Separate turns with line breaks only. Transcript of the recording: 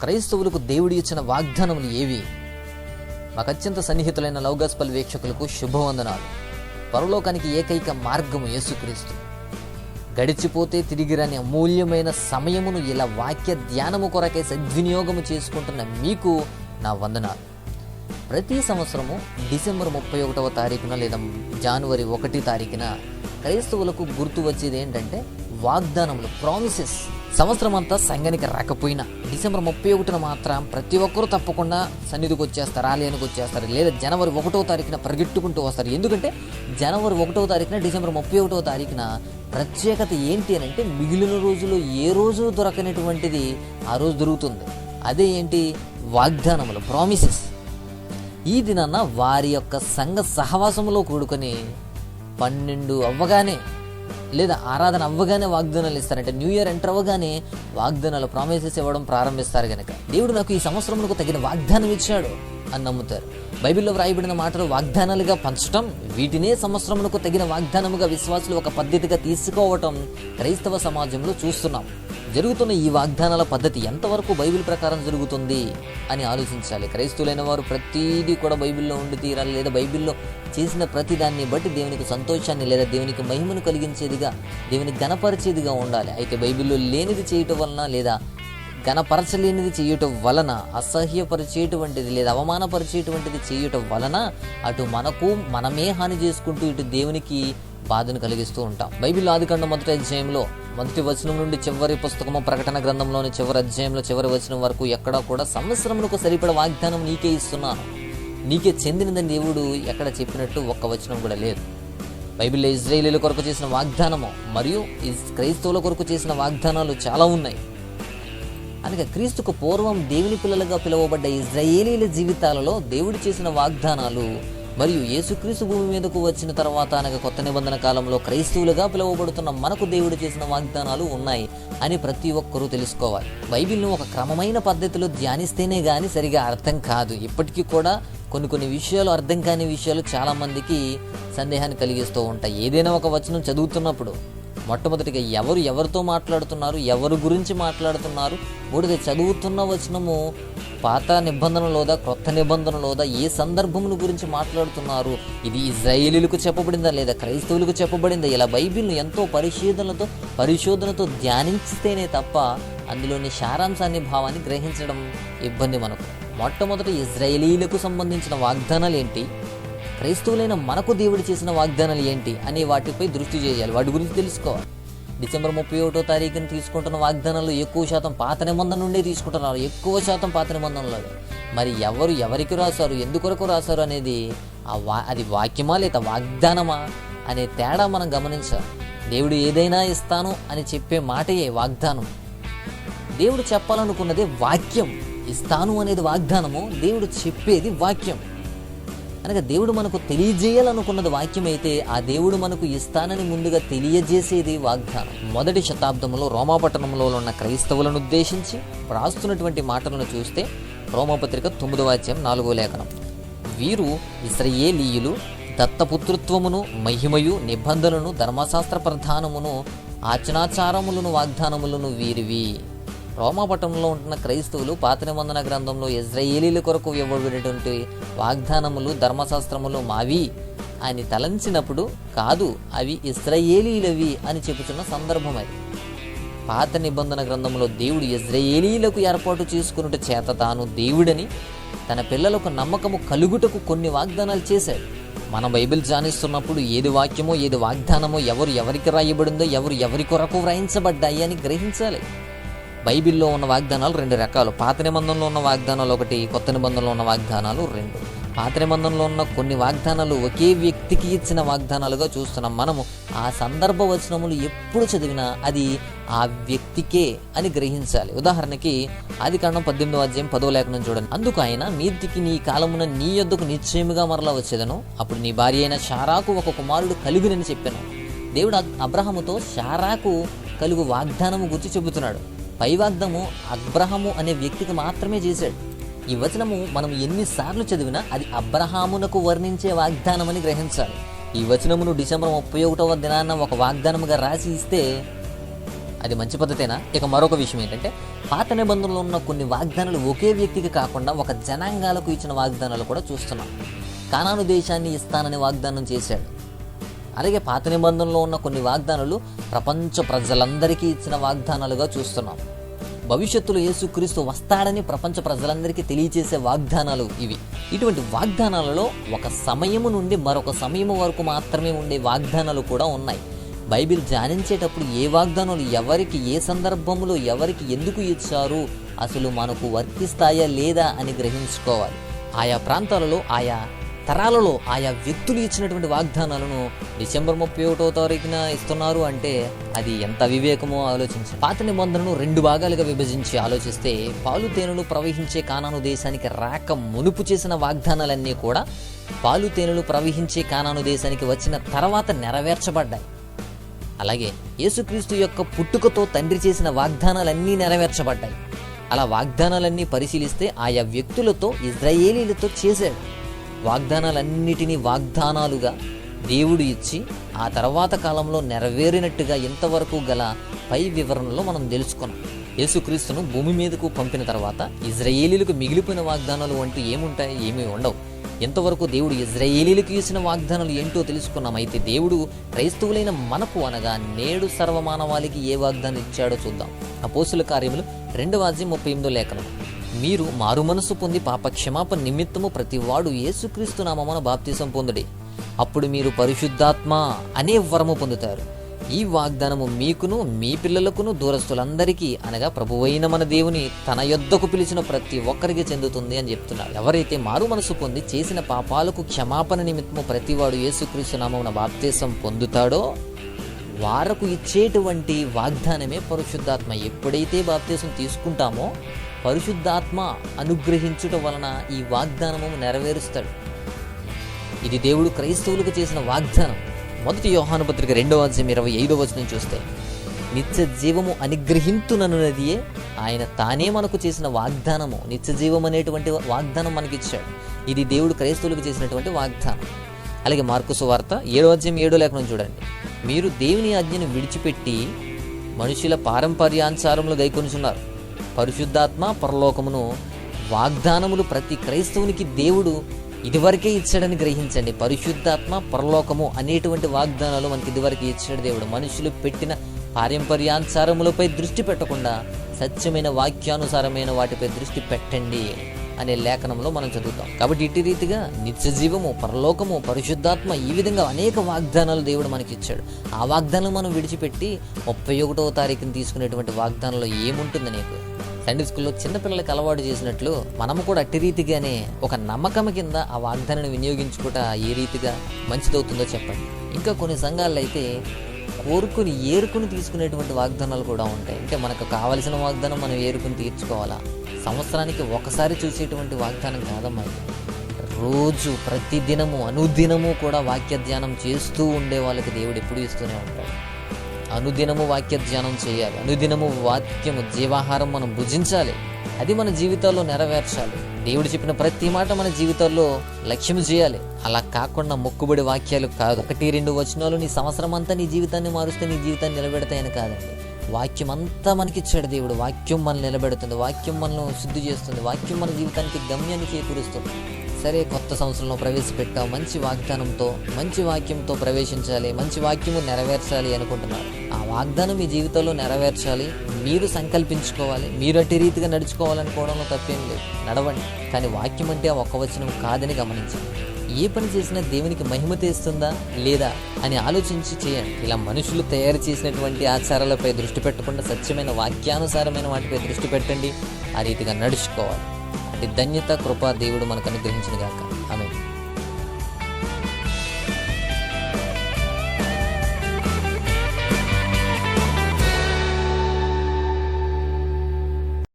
క్రైస్తవులకు దేవుడు ఇచ్చిన వాగ్దానములు ఏవి? మాకు అత్యంత సన్నిహితులైన లౌగస్పల్ వీక్షకులకు శుభవందనాలు. పరలోకానికి ఏకైక మార్గము యేసుక్రీస్తు. గడిచిపోతే తిరిగి రాని అమూల్యమైన సమయమును ఇలా వాక్య ధ్యానము కొరకై సద్వినియోగము చేసుకుంటున్న మీకు నా వందనాలు. ప్రతి సంవత్సరము డిసెంబర్ ముప్పై ఒకటవ తారీఖున లేదా జనవరి ఒకటి తారీఖున క్రైస్తవులకు గుర్తు వచ్చేది ఏంటంటే వాగ్దానములు ప్రామిసెస్ సంవత్సరం అంతా సంఘానికి రాకపోయినా డిసెంబర్ ముప్పై ఒకటిన మాత్రం ప్రతి ఒక్కరూ తప్పకుండా సన్నిధికి వచ్చేస్తారు ఆలయానికి వచ్చేస్తారు లేదా జనవరి ఒకటో తారీఖున పరిగెట్టుకుంటూ వస్తారు. ఎందుకంటే జనవరి ఒకటో తారీఖున డిసెంబర్ ముప్పై ఒకటో తారీఖున ప్రత్యేకత ఏంటి అని అంటే మిగిలిన రోజులు ఏ రోజు దొరకనటువంటిది ఆ రోజు దొరుకుతుంది. అదే ఏంటి? వాగ్దానములు ప్రామిసెస్ ఈ దినాన వారి యొక్క సంఘ సహవాసంలో కూడుకొని పన్నెండు అవ్వగానే లేదా ఆరాధన అవ్వగానే వాగ్దానాలు ఇస్తారంటే న్యూ ఇయర్ ఎంటర్ అవ్వగానే వాగ్దానాలు ప్రామిసెస్ ఇవ్వడం ప్రారంభిస్తారు కనుక దేవుడు నాకు ఈ సంవత్సరంలో తగిన వాగ్దానం ఇచ్చాడు అని నమ్ముతారు. బైబిల్లో వ్రాయబడిన మాటలు వాగ్దానాలుగా పంచటం వీటినే సంవత్సరములకు తగిన వాగ్దానముగా విశ్వాసులు ఒక పద్ధతిగా తీసుకోవటం క్రైస్తవ సమాజంలో చూస్తున్నాం. జరుగుతున్న ఈ వాగ్దానాల పద్ధతి ఎంతవరకు బైబిల్ ప్రకారం జరుగుతుంది అని ఆలోచించాలి. క్రైస్తువులైన వారు ప్రతిదీ కూడా బైబిల్లో ఉండి తీరాలి లేదా బైబిల్లో చేసిన ప్రతి దాన్ని బట్టి దేవునికి సంతోషాన్ని లేదా దేవునికి మహిమను కలిగించేదిగా దేవునికి గణపరిచేదిగా ఉండాలి. అయితే బైబిల్లో లేనిది చేయటం వలన లేదా గణపరచలేనిది చేయటం వలన అసహ్యపరిచేటువంటిది లేదా అవమానపరిచేటువంటిది చేయటం వలన అటు మనకు మనమే హాని చేసుకుంటూ ఇటు దేవునికి బాధను కలిగిస్తూ ఉంటాం. బైబిల్ ఆదికాండ మొదటి అధ్యాయంలో మొదటి వచనం నుండి చివరి పుస్తకము ప్రకటన గ్రంథంలోని చివరి అధ్యాయంలో చివరి వచనం వరకు ఎక్కడా కూడా సంవత్సరమునకు సరిపడ వాగ్దానం నీకే ఇస్తున్నాను. నీకే చెందినదని దేవుడు ఎక్కడ చెప్పినట్టు ఒక్క వచనం కూడా లేదు. బైబిల్లో ఇజ్రాయేలీల కొరకు చేసిన వాగ్దానము మరియు క్రైస్తవుల కొరకు చేసిన వాగ్దానాలు చాలా ఉన్నాయి. అనగా క్రీస్తుకు పూర్వం దేవుని పిల్లలుగా పిలువబడ్డ ఇజ్రాయేలీల జీవితాలలో దేవుడు చేసిన వాగ్దానాలు మరియు యేసుక్రీస్తు భూమి మీదకు వచ్చిన తర్వాత అనగా కొత్త నిబంధన కాలంలో క్రైస్తవులుగా పిలువబడుతున్న మనకు దేవుడు చేసిన వాగ్దానాలు ఉన్నాయి అని ప్రతి ఒక్కరూ తెలుసుకోవాలి. బైబిల్ను ఒక క్రమమైన పద్ధతిలో ధ్యానిస్తేనే కానీ సరిగా అర్థం కాదు. ఇప్పటికీ కూడా కొన్ని కొన్ని విషయాలు అర్థం కాని విషయాలు చాలా మందికి సందేహాన్ని కలిగిస్తూ ఉంటాయి. ఏదైనా ఒక వచనం చదువుతున్నప్పుడు మొట్టమొదటిగా ఎవరు ఎవరితో మాట్లాడుతున్నారు ఎవరి గురించి మాట్లాడుతున్నారు మూడోది చదువుతున్న వచనము పాత నిబంధనలోదా క్రొత్త నిబంధనలోదా ఏ సందర్భమును గురించి మాట్లాడుతున్నారు? ఇది ఇజ్రాయేలీలకు చెప్పబడిందా లేదా క్రైస్తవులకు చెప్పబడిందా? ఇలా బైబిల్ను ఎంతో పరిశోధనలతో పరిశోధనతో ధ్యానించితేనే తప్ప అందులోని సారాంశాన్ని భావాన్ని గ్రహించడం ఇబ్బంది మనకు. మొట్టమొదటి ఇజ్రాయేలీలకు సంబంధించిన వాగ్దానాలు ఏంటి క్రైస్తవులైన మనకు దేవుడు చేసిన వాగ్దానాలు ఏంటి అనే వాటిపై దృష్టి చేయాలి. వాటి గురించి తెలుసుకోవాలి. డిసెంబర్ ముప్పై ఒకటో తారీఖున తీసుకుంటున్న వాగ్దానాలు ఎక్కువ శాతం పాత నిబంధన నుండే తీసుకుంటున్నారు. ఎక్కువ శాతం పాత నిబంధనలు మరి ఎవరు ఎవరికి రాశారు? ఎందుకొరకు రాశారు అనేది ఆ వా అది వాక్యమా లేదా వాగ్దానమా అనే తేడా మనం గమనించాలి. దేవుడు ఏదైనా ఇస్తాను అని చెప్పే మాటయే వాగ్దానం. దేవుడు చెప్పాలనుకున్నదే వాక్యం. ఇస్తాను అనేది వాగ్దానము దేవుడు చెప్పేది వాక్యం. అనగా దేవుడు మనకు తెలియజేయాలనుకున్నది వాక్యం అయితే ఆ దేవుడు మనకు ఇస్తానని ముందుగా తెలియజేసేది వాగ్దానం. మొదటి శతాబ్దంలో రోమాపట్టణంలో ఉన్న క్రైస్తవులను ఉద్దేశించి రాస్తున్నటువంటి మాటలను చూస్తే రోమపత్రిక తొమ్మిదవ అధ్యాయం నాలుగో లేఖనం. వీరు ఇస్రయేలీయులు దత్తపుత్రత్వమును మహిమయు నిబంధనలను ధర్మశాస్త్ర ప్రధానమును ఆచనాచారములను వాగ్దానములను వీరివి. రోమాపట్టణంలో ఉంటున్న క్రైస్తవులు పాత నిబంధన గ్రంథంలో ఇజ్రాయేలీల కొరకు ఇవ్వబడినటువంటి వాగ్దానములు ధర్మశాస్త్రములు మావి. అని తలంచినప్పుడు కాదు అవి ఇస్రాయేలీలవి అని చెబుతున్న సందర్భం అది. పాత నిబంధన గ్రంథంలో దేవుడు ఇజ్రాయేలీలకు ఏర్పాటు చేసుకున్నట్టు చేత తాను దేవుడని తన పిల్లలకు నమ్మకము కలుగుటకు కొన్ని వాగ్దానాలు చేశాడు. మన బైబిల్ ధ్యానిస్తున్నప్పుడు ఏది వాక్యమో ఏది వాగ్దానమో ఎవరు ఎవరికి రాయబడిందో ఎవరు ఎవరి కొరకు వ్రాయించబడ్డాయి అని గ్రహించాలి. బైబిల్లో ఉన్న వాగ్దానాలు రెండు రకాలు. పాత నిబంధనలో ఉన్న వాగ్దానాలు ఒకటి కొత్త నిబంధనలో ఉన్న వాగ్దానాలు రెండు. పాత నిబంధనలో ఉన్న కొన్ని వాగ్దానాలు ఒకే వ్యక్తికి ఇచ్చిన వాగ్దానాలుగా చూస్తున్నాం మనము. ఆ సందర్భ వచనములు ఎప్పుడు చదివినా అది ఆ వ్యక్తికే అని గ్రహించాలి. ఉదాహరణకి ఆది కాండం పద్దెనిమిదో అధ్యాయం పదో లేఖనం చూడండి. అందుకు ఆయన మీదికి నీ కాలమున నీ యొద్దకు నిశ్చయముగా మరలా వచ్చేదను. అప్పుడు నీ భార్య అయిన షారాకు ఒక కుమారుడు కలుగునని చెప్పాను. దేవుడు అబ్రహముతో షారాకు కలుగు వాగ్దానము గురించి చెబుతున్నాడు. పైవాగ్దము అబ్రహము అనే వ్యక్తికి మాత్రమే చేశాడు. ఈ వచనము మనం ఎన్నిసార్లు చదివినా అది అబ్రహామునకు వర్ణించే వాగ్దానమని గ్రహించాలి. ఈ వచనమును డిసెంబర్ ముప్పై ఒకటవ దినాన ఒక వాగ్దానముగా రాసి ఇస్తే అది మంచి పద్ధతేనా? ఇక మరొక విషయం ఏంటంటే పాత నిబంధనలో ఉన్న కొన్ని వాగ్దానాలు ఒకే వ్యక్తికి కాకుండా ఒక జనాంగాలకు ఇచ్చిన వాగ్దానాలు కూడా చూస్తున్నాం. కానాను దేశాన్ని ఇస్తానని వాగ్దానం చేశాడు. అలాగే పాత నిబంధనలో ఉన్న కొన్ని వాగ్దానాలు ప్రపంచ ప్రజలందరికీ ఇచ్చిన వాగ్దానాలుగా చూస్తున్నాం. భవిష్యత్తులో యేసుక్రీస్తు వస్తాడని ప్రపంచ ప్రజలందరికీ తెలియచేసే వాగ్దానాలు ఇవి. ఇటువంటి వాగ్దానాలలో ఒక సమయము నుండి మరొక సమయము వరకు మాత్రమే ఉండే వాగ్దానాలు కూడా ఉన్నాయి. బైబిల్ ధ్యానించేటప్పుడు ఏ వాగ్దానాలు ఎవరికి ఏ సందర్భంలో ఎవరికి ఎందుకు ఇచ్చారు అసలు మనకు వర్తిస్తాయా లేదా అని గ్రహించుకోవాలి. ఆయా ప్రాంతాలలో ఆయా తరాలలో ఆయా వ్యక్తులు ఇచ్చినటువంటి వాగ్దానాలను డిసెంబర్ ముప్పై ఒకటో తారీఖున ఇస్తున్నారు అంటే అది ఎంత వివేకమో ఆలోచించి పాత నిబంధనను రెండు భాగాలుగా విభజించి ఆలోచిస్తే పాలు తేనెలు ప్రవహించే కానాను దేశానికి రాక మునుపు చేసిన వాగ్దానాలన్నీ కూడా పాలు తేనెలు ప్రవహించే కానాను దేశానికి వచ్చిన తర్వాత నెరవేర్చబడ్డాయి. అలాగే యేసుక్రీస్తు యొక్క పుట్టుకతో తండ్రి చేసిన వాగ్దానాలన్నీ నెరవేర్చబడ్డాయి. అలా వాగ్దానాలన్నీ పరిశీలిస్తే ఆయా వ్యక్తులతో ఇజ్రాయేలీలతో చేశాడు. వాగ్దానాలన్నిటినీ వాగ్దానాలుగా దేవుడు ఇచ్చి ఆ తర్వాత కాలంలో నెరవేరినట్టుగా ఇంతవరకు గల పై వివరణలో మనం తెలుసుకున్నాం. యేసుక్రీస్తును భూమి మీదకు పంపిన తర్వాత ఇజ్రాయేలీలకు మిగిలిపోయిన వాగ్దానాలు వంటి ఏముంటాయి? ఏమీ ఉండవు. ఎంతవరకు దేవుడు ఇజ్రాయేలీలకు ఇచ్చిన వాగ్దానాలు ఏంటో తెలుసుకున్నాం. అయితే దేవుడు క్రైస్తవులైన మనకు అనగా నేడు సర్వమానవాళికి ఏ వాగ్దానం ఇచ్చాడో చూద్దాం. అపోసుల కార్యములు రెండవ అధ్యాయం ముప్పై ఎనిమిదో లేఖనం. మీరు మారు మనసు పొంది పాప క్షమాపణ నిమిత్తము ప్రతివాడు యేసుక్రీస్తు నామమున బాప్తిసం పొందుడి. అప్పుడు మీరు పరిశుద్ధాత్మ అనే వరము పొందుతారు. ఈ వాగ్దానము మీకును మీ పిల్లలకును దూరస్తులందరికీ అనగా ప్రభువైన మన దేవుని తన యొద్దకు పిలిచిన ప్రతి ఒక్కరికి చెందుతుంది అని చెప్తున్నారు. ఎవరైతే మారు మనసు పొంది చేసిన పాపాలకు క్షమాపణ నిమిత్తము ప్రతివాడు యేసుక్రీస్తు నామమున బాప్తీసం పొందుతాడో వారకు ఇచ్చేటువంటి వాగ్దానమే పరిశుద్ధాత్మ. ఎప్పుడైతే బాప్తీసం తీసుకుంటామో పరిశుద్ధాత్మ అనుగ్రహించుట వలన ఈ వాగ్దానము నెరవేరుస్తాడు. ఇది దేవుడు క్రైస్తవులకు చేసిన వాగ్దానం. మొదటి యోహాను పత్రిక రెండవ అధ్యాయం ఇరవై ఐదవ వచనం చూస్తే నిత్య జీవము అనుగ్రహింతుననున్నదియే ఆయన తానే మనకు చేసిన వాగ్దానము. నిత్య జీవం అనేటువంటి వాగ్దానం మనకిచ్చాడు. ఇది దేవుడు క్రైస్తవులకు చేసినటువంటి వాగ్దానం. అలాగే మార్కుసు వార్త ఏడో అధ్యాయం ఏడో లేఖనం చూడండి. మీరు దేవుని ఆజ్ఞను విడిచిపెట్టి మనుషుల పారంపర్యాంచారంలో గైకొనుచున్నారు. పరిశుద్ధాత్మ పరలోకమును వాగ్దానములు ప్రతి క్రైస్తవునికి దేవుడు ఇదివరకే ఇచ్చాడని గ్రహించండి. పరిశుద్ధాత్మ పరలోకము అనేటువంటి వాగ్దానాలు మనకి ఇదివరకే ఇచ్చాడు దేవుడు. మనుషులు పెట్టిన పారంపర్యానుసారములపై దృష్టి పెట్టకుండా సత్యమైన వాక్యానుసారమైన వాటిపై దృష్టి పెట్టండి అనే లేఖనంలో మనం చదువుతాం. కాబట్టి ఇటు రీతిగా నిత్య జీవము పరలోకము పరిశుద్ధాత్మ ఈ విధంగా అనేక వాగ్దానాలు దేవుడు మనకి ఇచ్చాడు. ఆ వాగ్దానం మనం విడిచిపెట్టి ముప్పై ఒకటవ తారీఖుని తీసుకునేటువంటి వాగ్దానంలో ఏముంటుంది నీకు? సండే స్కూల్లో చిన్నపిల్లలకి అలవాటు చేసినట్లు మనము కూడా అట్టి రీతిగానే ఒక నమ్మకం కింద ఆ వాగ్దానాన్ని వినియోగించుకుంటా ఏ రీతిగా మంచిదవుతుందో చెప్పండి. ఇంకా కొన్ని సంఘాల్లో అయితే కోరుకుని ఏరుకుని తీసుకునేటువంటి వాగ్దానాలు కూడా ఉంటాయి. అంటే మనకు కావలసిన వాగ్దానం మనం ఏరుకుని తీర్చుకోవాలా? సంవత్సరానికి ఒకసారి చూసేటువంటి వాగ్దానం కాదమ్మా రోజు ప్రతి దినము అనుదినము కూడా వాక్య ధ్యానం చేస్తూ ఉండే వాళ్ళకి దేవుడు ఎప్పుడు ఇస్తూనే ఉంటాడు. అనుదినము వాక్య ధ్యానం చేయాలి. అనుదినము వాక్యము జీవాహారం మనం భుజించాలి. అది మన జీవితాల్లో నెరవేర్చాలి. దేవుడు చెప్పిన ప్రతి మాట మన జీవితాల్లో లక్ష్యం చేయాలి. అలా కాకుండా మొక్కుబడి వాక్యాలు కాదు. ఒకటి రెండు వచనాలు నీ సంవత్సరం అంతా నీ జీవితాన్ని మారుస్తే నీ జీవితాన్ని నిలబెడతాయని కాదండి. వాక్యం అంతా మనకిచ్చాడు దేవుడు. వాక్యం మనల్ని నిలబెడుతుంది. వాక్యం మనల్ని శుద్ధి చేస్తుంది. వాక్యం మన జీవితానికి గమ్యాన్ని చేకూరుస్తుంది. సరే కొత్త సంవత్సరంలో ప్రవేశపెట్టా మంచి వాగ్దానంతో మంచి వాక్యంతో ప్రవేశించాలి. మంచి వాక్యము నెరవేర్చాలి అనుకుంటున్నారు. ఆ వాగ్దానం మీ జీవితంలో నెరవేర్చాలి. మీరు సంకల్పించుకోవాలి. మీరు అట్టి రీతిగా నడుచుకోవాలనుకోవడంలో తప్పేం లేదు. నడవండి. కానీ వాక్యం అంటే ఆ ఒక్క వచనం కాదని గమనించండి. ఏ పని చేసినా దేవునికి మహిమ తెస్తుందా? లేదా? అని ఆలోచించి చేయండి. ఇలా మనుషులు తయారు చేసినటువంటి ఆచారాలపై దృష్టి పెట్టకుండా సత్యమైన వాక్యానుసారమైన వాటిపై దృష్టి పెట్టండి. ఆ రీతిగా నడుచుకోవాలి. ఈ ధన్యత కృప దేవుడు మనకు అనుగ్రహించిన గాక. ఆమె